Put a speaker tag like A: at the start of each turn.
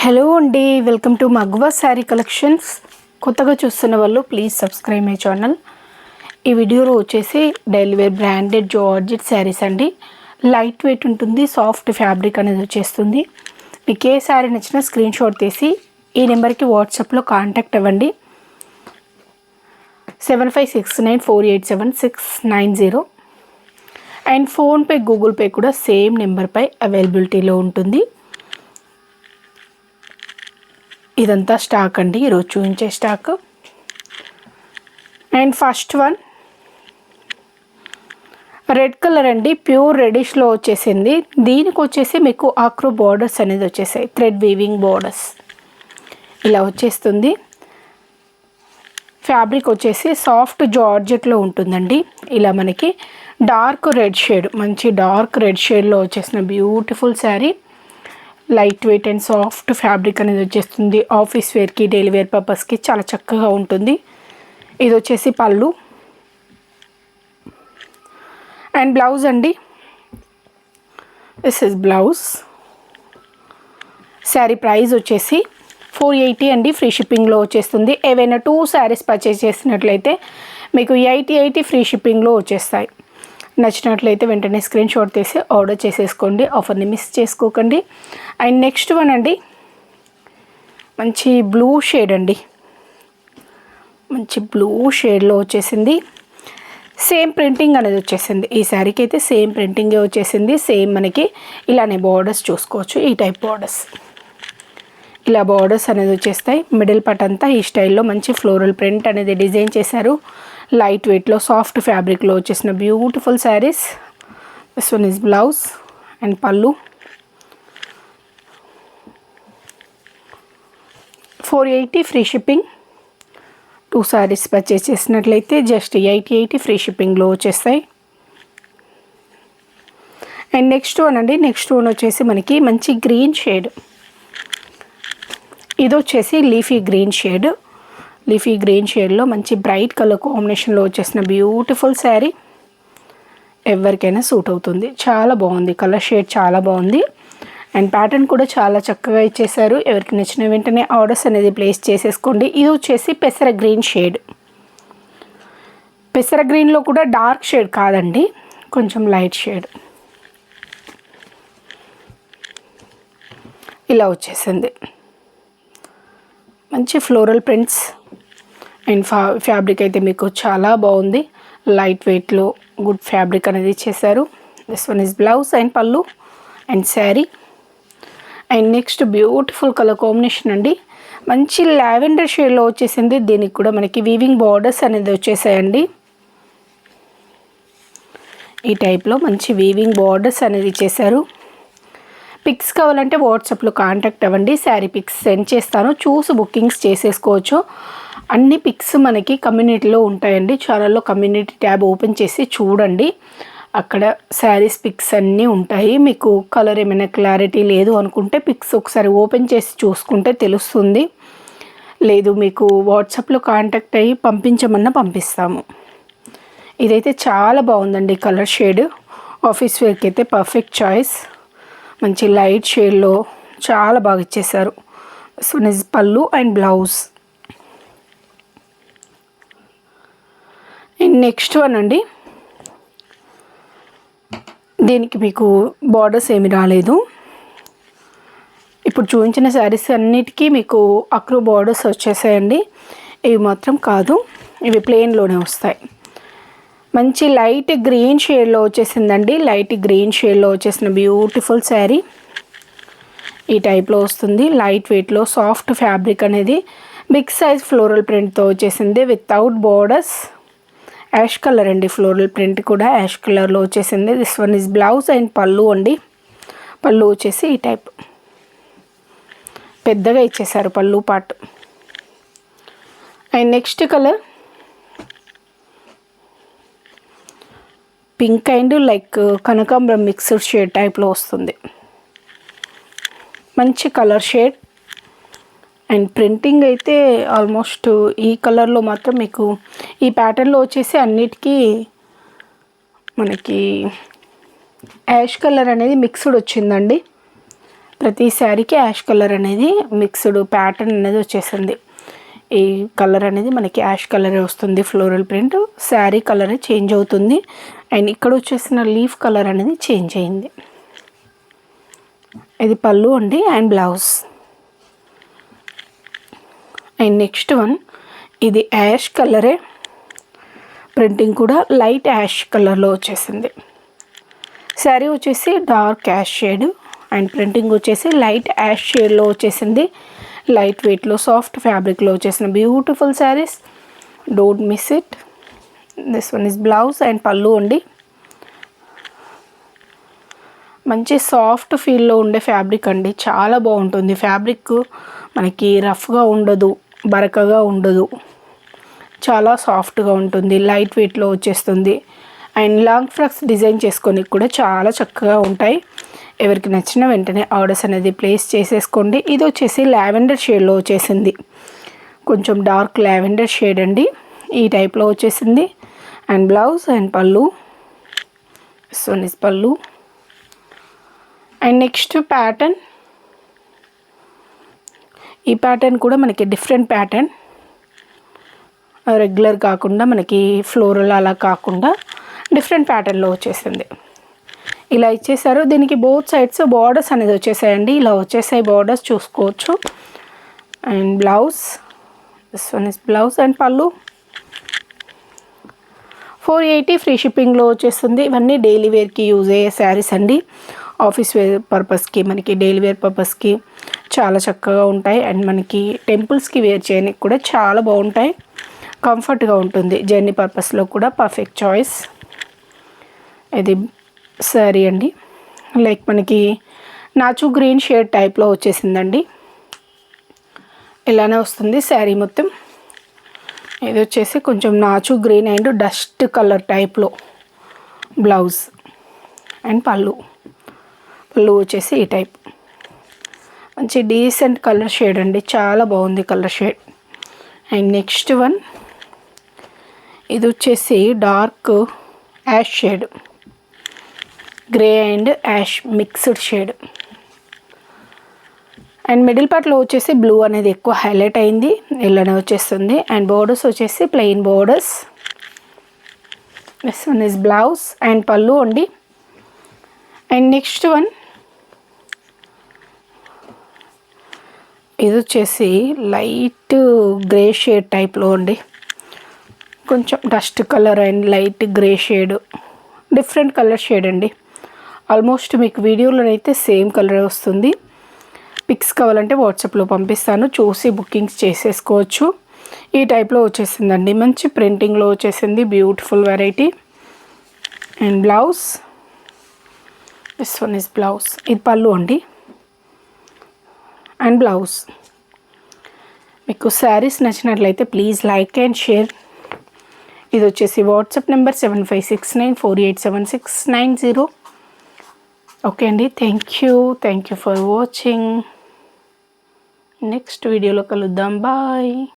A: Hello అండి welcome to Magva sari collections. కొత్తగా చూస్తున్న వాళ్ళు ప్లీజ్ సబ్స్క్రైబ్ మై ఛానల్. ఈ వీడియోలో వచ్చేసి daily wear branded georgette saris అండి. లైట్ వెయిట్ ఉంటుంది సాఫ్ట్ ఫ్యాబ్రిక్ అనేది వచ్చేస్తుంది. మీకు ఏ శారీ నచ్చినా స్క్రీన్ షాట్ తీసి ఈ నెంబర్కి వాట్సాప్లో కాంటాక్ట్ అవ్వండి. Seven five six nine four eight seven six nine zero. And PhonePe Google Pay కూడా సేమ్ నెంబర్పై అవైలబిలిటీలో ఉంటుంది. ఇదంతా స్టాక్ అండి ఈరోజు చూపించే stock. And first one red colour అండి ప్యూర్ రెడిష్లో వచ్చేసింది. దీనికి వచ్చేసి మీకు ఆక్రో బార్డర్స్ అనేది వచ్చేసాయి థ్రెడ్ వీవింగ్ బార్డర్స్. ఇలా వచ్చేస్తుంది. ఫ్యాబ్రిక్ వచ్చేసి సాఫ్ట్ జార్జెట్లో ఉంటుందండి. ఇలా మనకి డార్క్ రెడ్ షేడ్ మంచి డార్క్ రెడ్ షేడ్లో వచ్చేసిన beautiful sari. Light weight and soft fabric అనేది వచ్చేస్తుంది. ఆఫీస్ వేర్కి డైలీ వేర్ పర్పస్కి చాలా చక్కగా ఉంటుంది. ఇది వచ్చేసి పళ్ళు. అండ్ బ్లౌజ్ అండి. This is blouse sari price వచ్చేసి ఫోర్ ఎయిటీ అండి. ఫ్రీ షిప్పింగ్లో వచ్చేస్తుంది. ఏవైనా టూ శారీస్ పర్చేస్ చేసినట్లయితే మీకు ఎయిటీ ఎయిటీ ఫ్రీ షిప్పింగ్లో వచ్చేస్తాయి. నచ్చినట్లయితే వెంటనే స్క్రీన్ షాట్ తీసి ఆర్డర్ చేసేసుకోండి. ఆఫర్ని మిస్ చేసుకోకండి. అండ్ నెక్స్ట్ వన్ అండి. మంచి బ్లూ షేడ్ అండి. మంచి బ్లూ షేడ్లో వచ్చేసింది. సేమ్ ప్రింటింగ్ అనేది వచ్చేసింది. ఈ శారీకి అయితే సేమ్ ప్రింటింగే వచ్చేసింది. సేమ్ మనకి ఇలానే బార్డర్స్ చూసుకోవచ్చు. ఈ టైప్ బార్డర్స్. ఇలా బార్డర్స్ అనేది వచ్చేస్తాయి. మిడిల్ పట్ అంతా ఈ స్టైల్లో మంచి ఫ్లోరల్ ప్రింట్ అనేది డిజైన్ చేశారు. లైట్ వెయిట్లో సాఫ్ట్ ఫ్యాబ్రిక్లో వచ్చేసిన beautiful saris. This one is blouse and pallu four eighty free shipping two saris purchase చేసినట్లయితే జస్ట్ ఎయిటీ ఎయిటీ ఫ్రీ షిప్పింగ్లో వచ్చేస్తాయి. అండ్ నెక్స్ట్ వన్ అండి నెక్స్ట్ వన్ వచ్చేసి మనకి మంచి గ్రీన్ షేడ్ ఇది వచ్చేసి leafy green shade leafy green షేడ్లో మంచి బ్రైట్ కలర్ కాంబినేషన్లో వచ్చేసిన బ్యూటిఫుల్ శారీ ఎవరికైనా సూట్ అవుతుంది. చాలా బాగుంది. కలర్ షేడ్ చాలా బాగుంది. అండ్ ప్యాటర్న్ కూడా చాలా చక్కగా ఇచ్చేసారు ఎవరికి నచ్చిన వెంటనే ఆర్డర్స్ అనేది ప్లేస్ చేసేసుకోండి. ఇది వచ్చేసి పెసర గ్రీన్ షేడ్. పెసర గ్రీన్లో కూడా డార్క్ షేడ్ కాదండి. కొంచెం లైట్ షేడ్. ఇలా వచ్చేసింది. మంచి ఫ్లోరల్ ప్రింట్స్ అండ్ ఫా ఫ్యాబ్రిక్ అయితే మీకు చాలా బాగుంది. లైట్ వెయిట్లో గుడ్ ఫ్యాబ్రిక్ అనేది ఇచ్చేసారు. This one is blouse and pallu and sari and next beautiful colour combination అండి. మంచి లావెండర్ షేడ్లో వచ్చేసింది. దీనికి కూడా మనకి వీవింగ్ బార్డర్స్ అనేది వచ్చేసాయండి. ఈ టైప్లో మంచి వీవింగ్ బార్డర్స్ అనేది ఇచ్చేసారు. పిక్స్ కావాలంటే వాట్సాప్లో కాంటాక్ట్ అవ్వండి. శారీ పిక్స్ సెండ్ చేస్తాను. చూసి బుకింగ్స్ చేసేసుకోవచ్చు. అన్ని పిక్స్ మనకి కమ్యూనిటీలో ఉంటాయండి. ఛానల్లో కమ్యూనిటీ ట్యాబ్ ఓపెన్ చేసి చూడండి. అక్కడ శారీస్ పిక్స్ అన్నీ ఉంటాయి. మీకు కలర్ ఏమైనా క్లారిటీ లేదు అనుకుంటే పిక్స్ ఒకసారి ఓపెన్ చేసి చూసుకుంటే తెలుస్తుంది. లేదు మీకు వాట్సాప్లో కాంటాక్ట్ అయ్యి పంపించమన్నా పంపిస్తాము. ఇదైతే చాలా బాగుందండి కలర్ షేడ్. ఆఫీస్ వేర్కి అయితే పర్ఫెక్ట్ చాయిస్. మంచి లైట్ షేడ్లో చాలా బాగా ఇచ్చేసారు so నిజ్ pallu and blouse. And next one అండి. దీనికి మీకు బార్డర్స్ ఏమి రాలేదు. ఇప్పుడు చూపించిన శారీస్ అన్నిటికీ మీకు అక్రో బార్డర్స్ వచ్చేసాయండి. ఇవి మాత్రం కాదు. ఇవి ప్లెయిన్లోనే వస్తాయి. మంచి లైట్ గ్రీన్ షేడ్లో వచ్చేసిందండి. లైట్ గ్రీన్ షేడ్లో వచ్చేసిన బ్యూటిఫుల్ శారీ ఈ టైప్లో వస్తుంది. లైట్ వెయిట్లో సాఫ్ట్ ఫ్యాబ్రిక్ అనేది బిగ్ సైజ్ ఫ్లోరల్ ప్రింట్తో వచ్చేసింది. వితౌట్ బోర్డర్స్ యాష్ కలర్ అండి. ఫ్లోరల్ ప్రింట్ కూడా యాష్ కలర్లో వచ్చేసింది. This one is blouse and pallu అండి. పళ్ళు వచ్చేసి ఈ టైప్ పెద్దగా ఇచ్చేసారు పళ్ళు పాటు. And next colour pink and like కనకాంబరం మిక్స్డ్ షేడ్ టైప్లో వస్తుంది. మంచి కలర్ షేడ్ అండ్ ప్రింటింగ్ అయితే ఆల్మోస్ట్ ఈ కలర్లో మాత్రం మీకు ఈ ప్యాటర్న్లో వచ్చేసి అన్నిటికీ మనకి యాష్ కలర్ అనేది మిక్స్డ్ వచ్చిందండి. ప్రతి శారీకి యాష్ కలర్ అనేది మిక్స్డ్ ప్యాటర్న్ అనేది వచ్చేసింది. ఈ కలర్ అనేది మనకి యాష్ కలర్ వస్తుంది floral print. Sari colour change అవుతుంది. అండ్ ఇక్కడ వచ్చేసిన లీఫ్ కలర్ అనేది చేంజ్ అయింది. ఇది పళ్ళు అండి and blouse. And next one ఇది యాష్ కలరే. ప్రింటింగ్ కూడా లైట్ యాష్ కలర్లో వచ్చేసింది. శారీ వచ్చేసి dark ash shade and printing వచ్చేసి లైట్ యాష్ షేడ్లో వచ్చేసింది. లైట్ వెయిట్లో సాఫ్ట్ ఫ్యాబ్రిక్లో వచ్చేసిన beautiful saris. Don't miss it. This one is blouse and pallu అండి. మంచి సాఫ్ట్ ఫీల్లో ఉండే ఫ్యాబ్రిక్ అండి. చాలా బాగుంటుంది. ఫ్యాబ్రిక్ మనకి రఫ్గా ఉండదు. బరకగా ఉండదు. చాలా సాఫ్ట్గా ఉంటుంది. లైట్ వెయిట్లో వచ్చేస్తుంది. అండ్ లాంగ్ ఫ్రాక్స్ డిజైన్ చేసుకొని కూడా చాలా చక్కగా ఉంటాయి. ఎవరికి నచ్చిన వెంటనే ఆర్డర్స్ అనేది ప్లేస్ చేసేసుకోండి. ఇది వచ్చేసి లావెండర్ షేడ్లో వచ్చేసింది. కొంచెం డార్క్ లావెండర్ షేడ్ అండి. ఈ టైప్లో వచ్చేసింది. అండ్ బ్లౌజ్ అండ్ పళ్ళు. సోనిస్ పళ్ళు. And next pattern. ఈ ప్యాటర్న్ కూడా మనకి డిఫరెంట్ ప్యాటర్న్ రెగ్యులర్ కాకుండా మనకి ఫ్లోరల్ అలా కాకుండా డిఫరెంట్ ప్యాటర్న్లో వచ్చేసింది. ఇలా ఇచ్చేసారు. దీనికి బోత్ సైడ్స్ బార్డర్స్ అనేది వచ్చేసాయండి. ఇలా వచ్చేసాయి బార్డర్స్ చూసుకోవచ్చు. And blouse this one is blouse and pallu four eighty free షిప్పింగ్లో వచ్చేస్తుంది. ఇవన్నీ డైలీ వేర్కి యూజ్ అయ్యే శారీస్ అండి. ఆఫీస్ వేర్ పర్పస్కి మనకి డైలీ వేర్ పర్పస్కి చాలా చక్కగా ఉంటాయి. అండ్ మనకి టెంపుల్స్కి వేర్ చేయడానికి కూడా చాలా బాగుంటాయి. కంఫర్ట్గా ఉంటుంది. జర్నీ పర్పస్లో కూడా పర్ఫెక్ట్ చాయిస్. ఇది శారీ అండి. లైక్ మనకి నాచు గ్రీన్ షేడ్ టైప్లో వచ్చేసిందండి. ఇలానే వస్తుంది శారీ మొత్తం. ఇది వచ్చేసి కొంచెం నాచు గ్రీన్ అండ్ డస్ట్ కలర్ టైప్లో బ్లౌజ్ అండ్ పళ్ళు. పళ్ళు వచ్చేసి ఈ టైప్. మంచి డీసెంట్ కలర్ షేడ్ అండి. చాలా బాగుంది colour shade and next one ఇది వచ్చేసి dark ash shade grey and ash mixed shade and middle పార్ట్లో వచ్చేసి బ్లూ అనేది ఎక్కువ హైలైట్ అయింది. ఇలానే వచ్చేస్తుంది. అండ్ బోర్డర్స్ వచ్చేసి plain borders next one is blouse and pallu అండి. అండ్ నెక్స్ట్ వన్ ఇది వచ్చేసి లైట్ గ్రే షేడ్ టైప్లో అండి. కొంచెం dust colour and light grey shade. Different colour shade అండి. ఆల్మోస్ట్ మీకు వీడియోలోనైతే సేమ్ కలర్ వస్తుంది. పిక్స్ కావాలంటే వాట్సాప్లో పంపిస్తాను. చూసి బుకింగ్స్ చేసేసుకోవచ్చు. ఈ టైప్లో వచ్చేసిందండి. మంచి ప్రింటింగ్లో వచ్చేసింది. Beautiful variety. And blouse. This one is blouse ఇది పళ్ళు అండి. And blouse. మీకు శారీస్ నచ్చినట్లయితే ప్లీజ్ లైక్ అండ్ షేర్. ఇది వచ్చేసి WhatsApp number seven five six nine four eight seven six nine zero. Okay అండి thank you thank you for watching. Next వీడియోలో కలుద్దాం బాయ్.